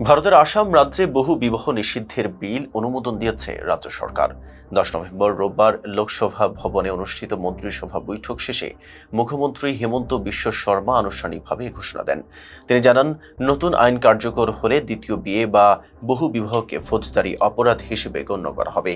ভারতের আসাম রাজ্যে বহু বিবাহ নিষিদ্ধের বিল অনুমোদন দিয়েছে রাজ্য সরকার। দশ নভেম্বর রোববার লোকসভা ভবনে অনুষ্ঠিত মন্ত্রিসভা বৈঠক শেষে মুখ্যমন্ত্রী হেমন্ত বিশ্ব শর্মা আনুষ্ঠানিকভাবে ঘোষণা দেন। তিনি জানান, নতুন আইন কার্যকর হলে দ্বিতীয় বিয়ে বা বহু বিবাহকে ফৌজদারি অপরাধ হিসেবে গণ্য করা হবে।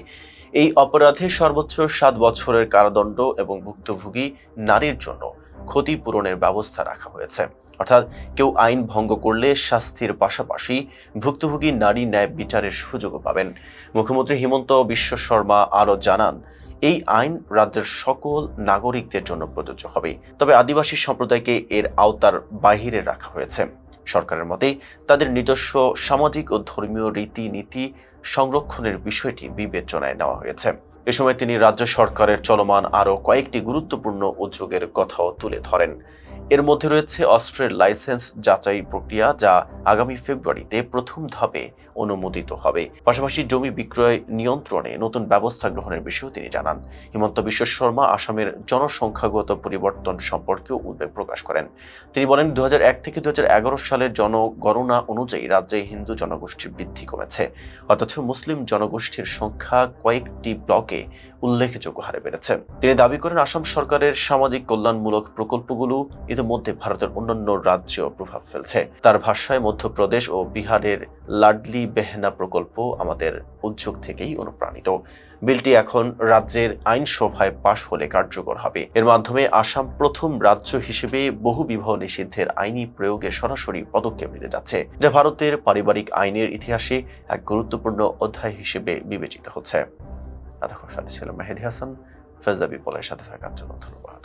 এই অপরাধে সর্বোচ্চ সাত বছরের কারাদণ্ড এবং ভুক্তভোগী নারীর জন্য ক্ষতিপূরণের ব্যবস্থা রাখা হয়েছে। অর্থাৎ কেউ আইন ভঙ্গ করলে শাস্তির পাশাপাশি ভুক্তভোগী নারী ন্যায় বিচারের সুযোগও পাবেন। মুখ্যমন্ত্রী হিমন্ত বিশ্ব শর্মা আরও জানান, এই আইন রাজ্যের সকল নাগরিকদের জন্য প্রযোজ্য হবে। তবে আদিবাসী সম্প্রদায়কে এর আওতার বাহিরে রাখা হয়েছে। সরকারের মতে, তাদের নিজস্ব সামাজিক ও ধর্মীয় রীতিনীতি সংরক্ষণের বিষয়টি বিবেচনায় নেওয়া হয়েছে। এ সময় তিনি রাজ্য সরকারের চলমান আরও কয়েকটি গুরুত্বপূর্ণ উদ্যোগের কথাও তুলে ধরেন। এর মধ্যে রয়েছে অস্ত্রের লাইসেন্স যাচাই প্রক্রিয়া, যা আগামী ফেব্রুয়ারিতে প্রথম ধাপে অনুমোদিত হবে। পাশাপাশি জমি বিক্রয় নিয়ন্ত্রণে নতুন ব্যবস্থা গ্রহণের বিষয়েও তিনি জানান। হিমন্ত বিশ্ব শর্মা আসামের জনসংখ্যাগত পরিবর্তন সম্পর্কেও উদ্বেগ প্রকাশ করেন। তিনি বলেন দু হাজার এক থেকে দু হাজার এগারো সালের জনগণনা অনুযায়ী রাজ্যে হিন্দু জনগোষ্ঠীর বৃদ্ধি কমেছে। অথচ মুসলিম জনগোষ্ঠীর সংখ্যা কয়েকটি ব্লকে উল্লেখযোগ্য হারে বেড়েছে। তিনি দাবি করেন, আসাম সরকারের সামাজিক কল্যাণমূলক প্রকল্পগুলো ইতিমধ্যে ভারতের অন্যান্য রাজ্যেও প্রভাব ফেলছে। তার ভাষায়, মধ্যপ্রদেশ ও বিহারের লাডলি বেহনা প্রকল্প আমাদের উদ্যোগ থেকেই অনুপ্রাণিত। বিলটি এখন রাজ্যের আইনসভায় পাশ হলে কার্যকর হবে। এর মাধ্যমে আসাম প্রথম রাজ্য হিসেবে বহু বিবাহ নিষিদ্ধের আইনি প্রয়োগে সরাসরি পদক্ষেপ নিতে যাচ্ছে, যা ভারতের পারিবারিক আইনের ইতিহাসে এক গুরুত্বপূর্ণ অধ্যায় হিসেবে বিবেচিত হচ্ছে। এতক্ষণ সাথে ছিল মেহেদি হাসান ফেজাবি পলের সাথে থাকার জন্য ধন্যবাদ।